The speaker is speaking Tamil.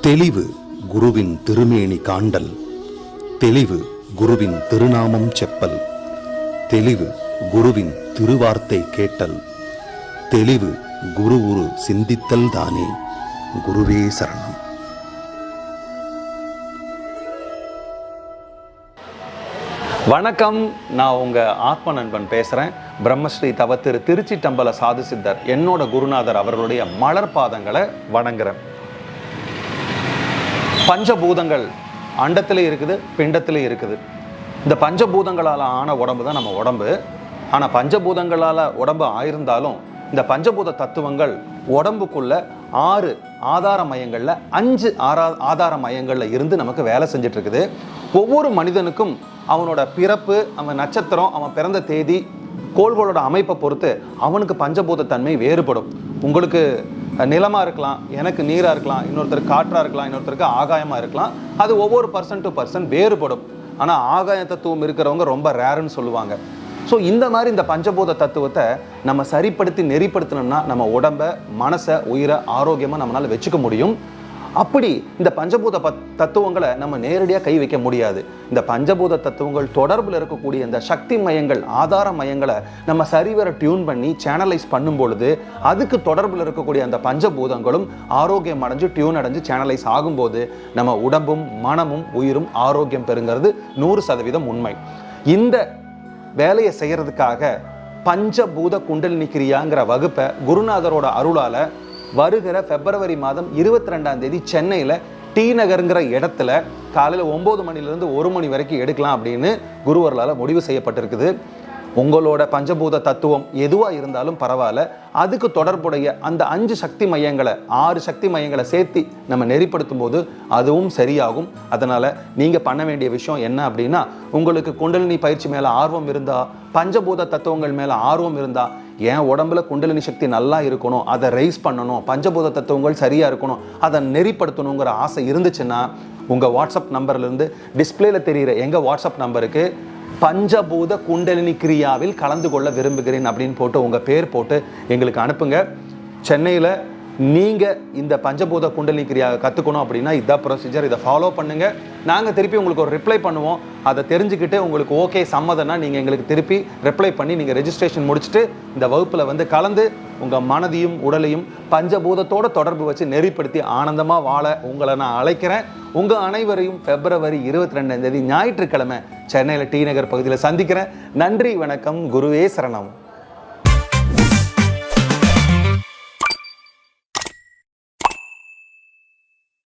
தெளிவு குருவின் திருமேனி காண்டல். தெளிவு குருவின் திருநாமம் செப்பல். தெளிவு குருவின் திருவார்த்தை கேட்டல். தெளிவு குரு உரு சிந்தித்தல் தானே குருவே சரணம். வணக்கம் நான் உங்க ஆத்ம நண்பன் பேசுறேன். பிரம்மஸ்ரீ தவத்திரு திருச்சி டம்பல சாது சித்தர் என்னோட குருநாதர் அவர்களுடைய மலர் பாதங்களை வணங்குறேன். பஞ்சபூதங்கள் அண்டத்தில் இருக்குது பிண்டத்தில் இருக்குது. இந்த பஞ்சபூதங்களால் ஆன உடம்பு தான் நம்ம உடம்பு. ஆனால் பஞ்சபூதங்களால் உடம்பு ஆயிருந்தாலும் இந்த பஞ்சபூத தத்துவங்கள் உடம்புக்குள்ள ஆறு ஆதார மையங்களில் அஞ்சு ஆறா ஆதார மையங்களில் இருந்து நமக்கு வேலை செஞ்சிட்ருக்குது. ஒவ்வொரு மனிதனுக்கும் அவனோட பிறப்பு அவன் நட்சத்திரம் அவன் பிறந்த தேதி கோள்களோட அமைப்பை பொறுத்து அவனுக்கு பஞ்சபூத தன்மை வேறுபடும். உங்களுக்கு நிலமாக இருக்கலாம் எனக்கு நீராக இருக்கலாம் இன்னொருத்தருக்கு காற்றாக இருக்கலாம் இன்னொருத்தருக்கு ஆகாயமாக இருக்கலாம். அது ஒவ்வொரு பர்சன் டு பர்சன் வேறுபடும். ஆனால் ஆகாய தத்துவம் இருக்கிறவங்க ரொம்ப ரேருன்னு சொல்லுவாங்க. ஸோ இந்த மாதிரி இந்த பஞ்சபூத தத்துவத்தை நம்ம சரிப்படுத்தி நெறிப்படுத்தினோம்னா நம்ம உடம்ப மனசை உயிரை ஆரோக்கியமாக நம்மளால் வச்சுக்க முடியும். அப்படி இந்த பஞ்சபூத பத் தத்துவங்களை நம்ம நேரடியாக கை வைக்க முடியாது. இந்த பஞ்சபூத தத்துவங்கள் தொடர்பில் இருக்கக்கூடிய இந்த சக்தி மையங்கள் ஆதார மையங்களை நம்ம சரிவர டியூன் பண்ணி சேனலைஸ் பண்ணும் பொழுது அதுக்கு தொடர்பில் இருக்கக்கூடிய அந்த பஞ்சபூதங்களும் ஆரோக்கியம் அடைஞ்சு டியூன் அடைஞ்சு சேனலைஸ் ஆகும்போது நம்ம உடம்பும் மனமும் உயிரும் ஆரோக்கியம் பெறுங்கிறது நூறு சதவீதம் உண்மை. இந்த வேலையை செய்கிறதுக்காக பஞ்சபூத குண்டலினி கிரியாங்கிற வகுப்பை குருநாதரோட அருளால் வருகிற பிப்ரவரி மாதம் இருபத்தி ரெண்டாம் தேதி சென்னையில் டி நகருங்கிற இடத்துல காலையில் ஒம்பது மணிலேருந்து ஒரு மணி வரைக்கும் எடுக்கலாம் அப்படின்னு குருவர்களால் முடிவு செய்யப்பட்டிருக்குது. உங்களோட பஞ்சபூத தத்துவம் எதுவாக இருந்தாலும் பரவாயில்ல. அதுக்கு தொடர்புடைய அந்த அஞ்சு சக்தி மையங்களை ஆறு சக்தி மையங்களை சேர்த்து நம்ம நெறிப்படுத்தும் போது அதுவும் சரியாகும். அதனால் நீங்கள் பண்ண வேண்டிய விஷயம் என்ன அப்படின்னா உங்களுக்கு குண்டலினி பயிற்சி மேலே ஆர்வம் இருந்தால் பஞ்சபூத தத்துவங்கள் மேலே ஆர்வம் இருந்தால் என் உடம்புல குண்டலினி சக்தி நல்லா இருக்கணும் அதை ரைஸ் பண்ணணும் பஞ்சபூத தத்துவங்கள் சரியாக இருக்கணும் அதை நெறிப்படுத்தணுங்கிற ஆசை இருந்துச்சுன்னா உங்கள் வாட்ஸ்அப் நம்பர்லேருந்து டிஸ்பிளேல தெரிகிற எங்கள் வாட்ஸ்அப் நம்பருக்கு பஞ்சபூத குண்டலினி கிரியாவில் கலந்து கொள்ள விரும்புகிறேன் அப்படின்னு போட்டு உங்கள் பேர் போட்டு எங்களுக்கு அனுப்புங்க. சென்னையில் நீங்கள் இந்த பஞ்சபூத குண்டலினி கிரியா கற்றுக்கணும் அப்படின்னா இதான் ப்ரொசீஜர் இதை ஃபாலோ பண்ணுங்கள் நாங்கள் திருப்பி உங்களுக்கு ஒரு ரிப்ளை பண்ணுவோம். அதை தெரிஞ்சுக்கிட்டு உங்களுக்கு ஓகே சம்மதம்னா நீங்கள் எங்களுக்கு திருப்பி ரிப்ளை பண்ணி நீங்கள் ரெஜிஸ்ட்ரேஷன் முடிச்சுட்டு இந்த வகுப்பில் வந்து கலந்து உங்கள் மனதையும் உடலையும் பஞ்சபூதத்தோட தொடர்பு வச்சு நெறிப்படுத்தி ஆனந்தமாக வாழ உங்களை நான் அழைக்கிறேன். உங்கள் அனைவரையும் பிப்ரவரி இருபத்தி ரெண்டாம் தேதி ஞாயிற்றுக்கிழமை சென்னையில் டி நகர் பகுதியில் சந்திக்கிறேன். நன்றி வணக்கம் குருவே சரணம்.